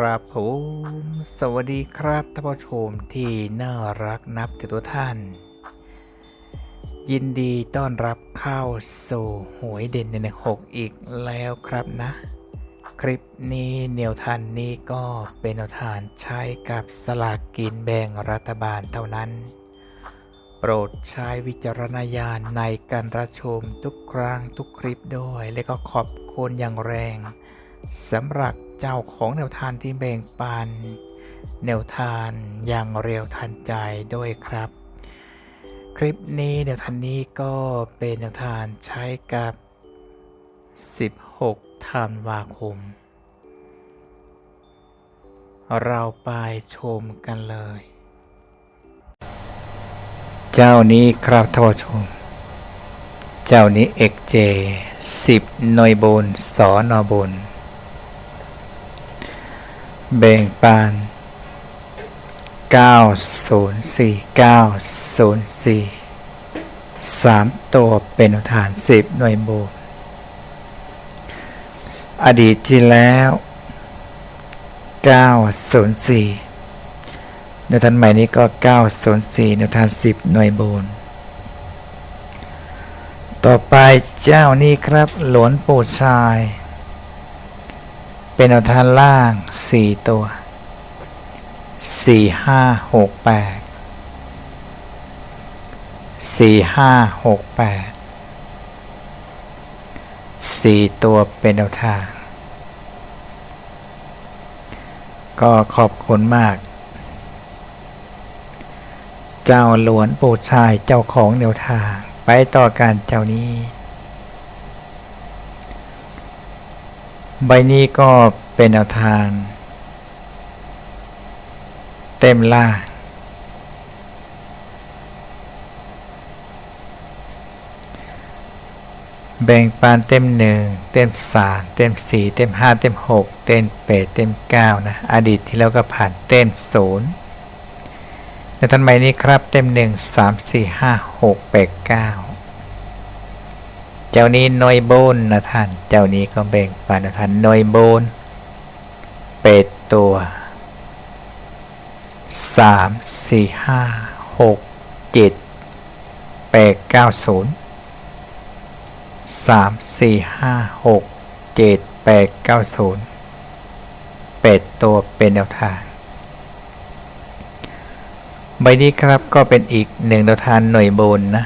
ครับผมสวัสดีครับท่านผู้ชมที่น่ารักนับถือตัวท่าน ยินดีต้อนรับเข้าสู่หวยเด่นในหกอีกแล้วครับนะ คลิปนี้แนวทานนี้ก็เป็นแนวทานใช้กับสลากกินแบ่งรัฐบาลเท่านั้น โปรดใช้วิจารณญาณในการรับชมทุกครั้งทุกคลิปด้วย และก็ขอบคุณอย่างแรงสำหรับ เจ้าของแนวทานที่แบ่งปัน แนวทานอย่างเร็วทันใจด้วยครับ คลิปนี้แนวทานนี้ก็เป็นแนวทานใช้กับ 16ธันวาคม เราไปชมกันเลย เจ้านี้ครับท่านผู้ชม เจ้านี้เอกเจ10หน่วยบนสอนอบน แบ่งปัน904 904 3 ตัวเป็นฐาน 10 หน่วยบนอดีตที่แล้ว 904แนวทานใหม่นี้ก็ 904แนวทาน 10 หน่วยบน ต่อไปเจ้านี้ครับหลวนปู่ชาย เป็นแนวทานล่าง 4 ตัว 4 5 6 8 4 5 6 8 4 ตัวเป็นแนวทางก็ขอบคุณมาก เจ้าหลวนปู่ชายเจ้าของแนวทาง ไปต่อการเจ้านี้ ใบนี้ก็เป็นแนวทางเต็มล่าแบ่งปานเต็มหนึ่งเต็มสามเต็มสี่เต็มห้าเต็มหกเต็มแปดเต็มเก้านะอดีตที่แล้วก็ผ่านเต็มศูนย์ในทันใหม่นี้ครับเต็มหนึ่งสามสี่ห้าหกแปดเก้า เจ้านี้น้อยโบนนะท่าน เจ้านี้ก็แบ่งปันนะท่านน้อยโบนเป็ดตัวสามสี่ห้าหกเจ็ดแปดเก้าศูนย์สามสี่ห้าหกเจ็ดแปดเก้าศูนย์เป็ดตัวเป็นแนวทางใบนี้ครับก็เป็นอีกหนึ่งแนวทางหน่วยบนนะ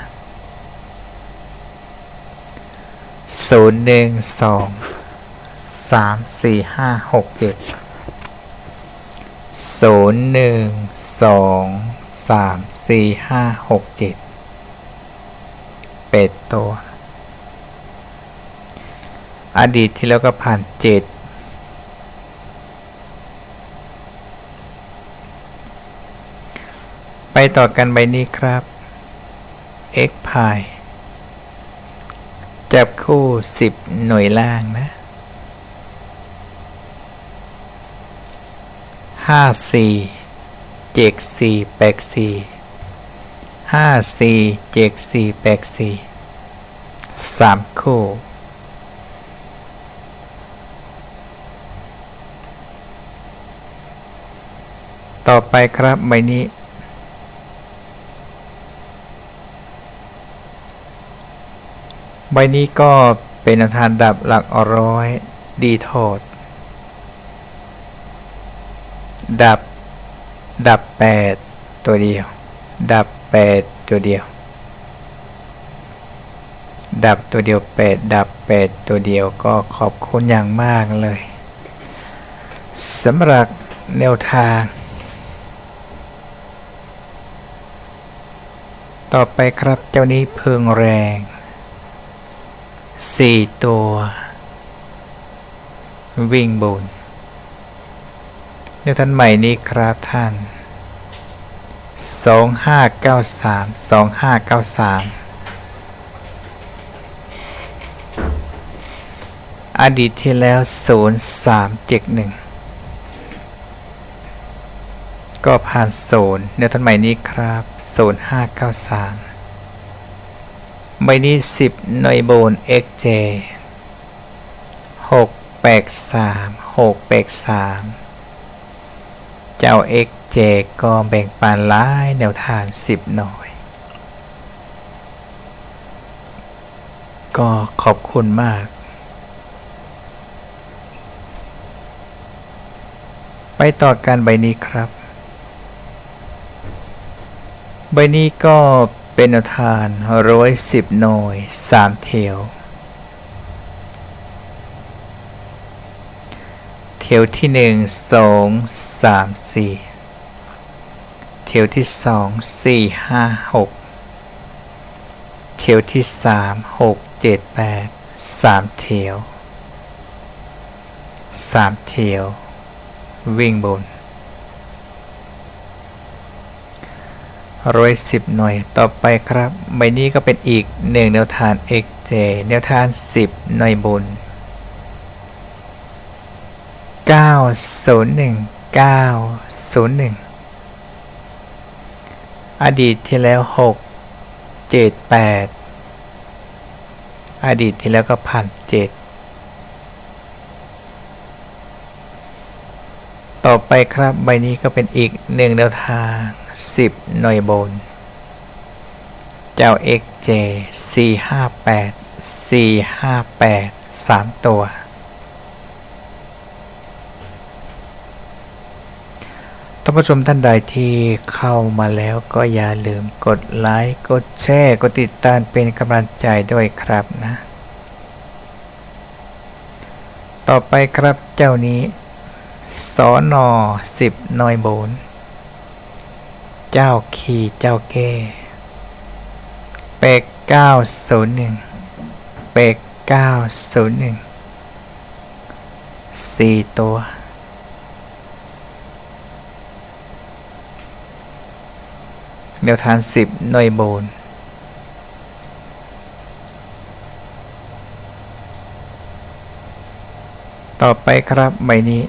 ศูนย์หนึ่งสองสามสี่ห้าหกเจ็ดศูนย์หนึ่งสองสามสี่ห้าหกเจ็ดเป็ดตัว อดีตที่แล้วก็ผ่านเจ็ดไปต่อกันใบนี้ครับ x พาย จับคู่ 10 หน่วยล่างนะห้าสี่เจ็กสี่แปกสี่ห้าสี่เจ็กสี่แปกสี่สามคู่ ต่อไปครับใบนี้ บนี้ก็เป็นแนวทานดับหลักอร้อย ดีโทษ ดับ ดับแปดตัวเดียว ดับแปดตัวเดียว ดับตัวเดียวแปดดับแปดตัวเดียวก็ขอบคุณอย่างมากเลยสำหรับแนวทาง ต่อไปครับเจ้านี้เพิงแรง สี่ตัว วิ่งบนเนี่ยท่านใหม่นี้ครับท่านสองห้าเก้าสามสองห้าเก้าสามอดีตที่แล้วศูนย์สามเจ็ดหนึ่งก็ผ่านศูนย์เดี๋ยวท่านใหม่นี้ครับศูนย์ห้าเก้าสาม ใบนี้10หน่วยโบน XJ 6แปก3 6แปก3เจ้าเอ็กเจก็แบ่งปันหลายแนวทางสิบหน่อย ก็ขอบคุณมาก ไปต่อกันใบนี้ครับ ใบนี้ก็ เป็นแนวทานร้อยสิบหน่วยสามเที่ยว เที่ยวที่หนึ่งสองสามสี่เที่ยวที่สองสี่ห้าหกเที่ยวที่สามหกเจ็ดแปดสามเที่ยวสามเที่ยววิ่งบน ร้อยสิบหน่วย ต่อไปครับ ใบนี้ก็เป็นอีกหนึ่งแนวทาน XJ แนวทาน 10 หน่วยบน 901 901 อดีตที่แล้ว 6 7 8 อดีตที่แล้วก็พันเจ็ดต่อไปครับใบนี้ก็เป็นอีกหนึ่งแนวทาง 10 หน่วยบน เจ้า XJ 458 458 3 ตัว ท่านผู้ชมท่านใดที่เข้ามาแล้วก็อย่าลืมกดไลค์ กดแชร์ กดติดตามเป็นกำลังใจด้วยครับนะ ต่อไปครับเจ้านี้สอนอสิบหน่อยโบน เจ้าขี่เจ้าแก่เปกเก้าศูนย์หนึ่งเปกเก้าศูนย์หนึ่งสี่ตัวแนวทางสิบหน่วยโบนต่อไปครับใบนี้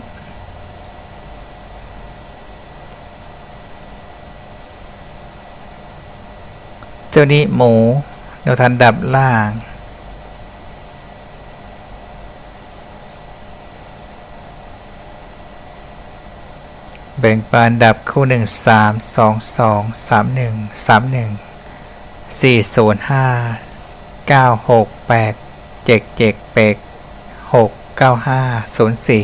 เจ้านี้หมูแนวทางดับล่าง แบ่งปานดับคู่หนึ่งสามสองสองสามหนึ่งสามหนึ่งสี่ศูนย์ห้าเก้าหกแปดเจ็ดเจ็ดเป็กหกเก้าห้าศูนย์สี่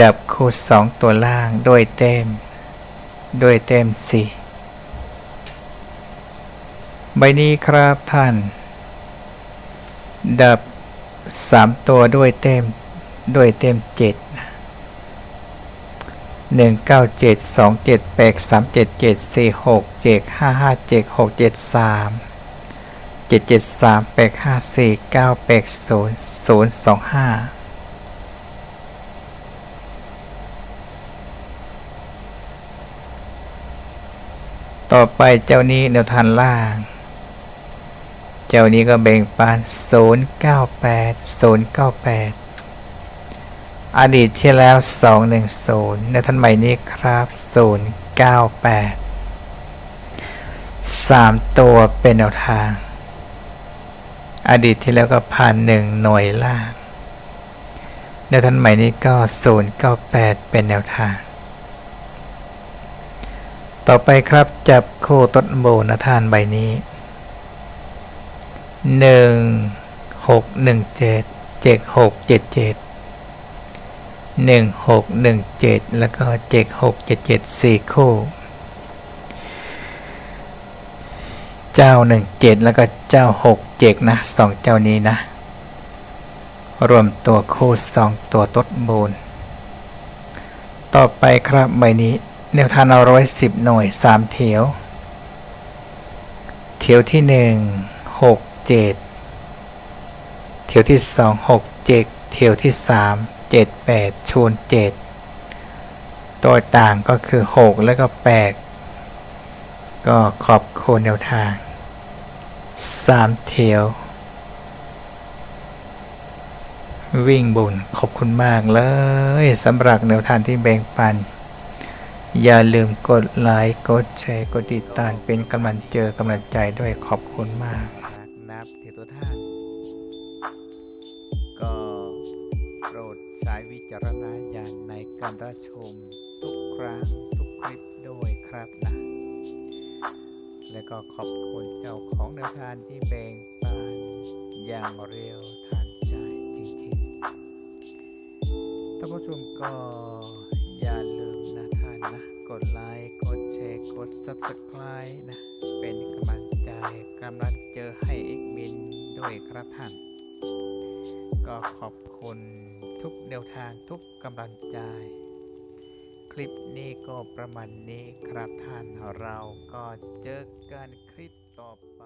ดับคู่สองตัวล่างด้วยเต็ม ด้วยเต็มสี่ ใบนี้ครับท่าน ดับสามตัวด้วยเต็มด้วยเต็มเจ็ดหนึ่งเก้าเจ็ดสองเจ็ดแปดสามเจ็ดเจ็ดสี่หกเจ็ดห้าห้าเจ็ดหกเจ็ดสามเจ็ดเจ็ดสามแปดห้าสี่เก้าแปดศูนย์ศูนย์สองห้าต่อไปเจ้านี้แนวทานล่าง เจ้านี้ก็แบ่งปาน098 098 อดีตที่แล้ว 210 ในท่านใหม่นี้ครับ 098 3 ตัวเป็นแนวทาง อดีตที่แล้วก็พันหนึ่งหน่วยล่าง ในท่านใหม่นี้ก็ 098 เป็นแนวทาง ต่อไปครับจับคู่ต้นโบนท่านใบนี้ หนึ่งหกหนึ่งเจ็ดเจ็ดหกเจ็ดเจ็ดหนึ่งหกหนึ่งเจ็ดแล้วก็เจ็ดหกเจ็ดเจ็ดสี่คู่ เจ้าหนึ่งเจ็ดแล้วก็เจ้าหกเจ็ดนะสองเจ้านี้นะ รวมตัวคู่สองตัวต้นบูนต่อไปครับใบนี้แนวทางเอาร้อยสิบหน่วยสามเถียว เถียวที่หนึ่ง เจ็ดเที่ยวที่สองหกเจ็ดเที่ยวที่สามเจ็ดแปดชูนเจ็ดตัวต่างก็คือหกแล้วก็แปดก็ขอบคุณแนวทางสามเที่ยว วิ่งบุญขอบคุณมากเลยสำหรับแนวทางที่แบ่งปัน อย่าลืมกดไลค์ กดแชร์ กดติดตามเป็นกำลังเจอกำลังใจด้วยขอบคุณมาการณญาณในการรับชมทุกครั้งทุกคลิปด้วยครับนะ และก็ขอบคุณเจ้าของแนวทานที่แบ่งปันอย่างเร็วทันใจจริงๆท่านผู้ชมก็อย่าลืมนะท่านนะ กดไลค์ กดแชร์ กด Subscribe นะ เป็นกำลังใจกำลังเจอให้เอกบินด้วยครับท่าน ก็ขอบคุณ ทุกแนวทางทุกกำลังใจ คลิปนี้ก็ประมาณนี้ครับท่านเราก็เจอกันคลิปต่อไป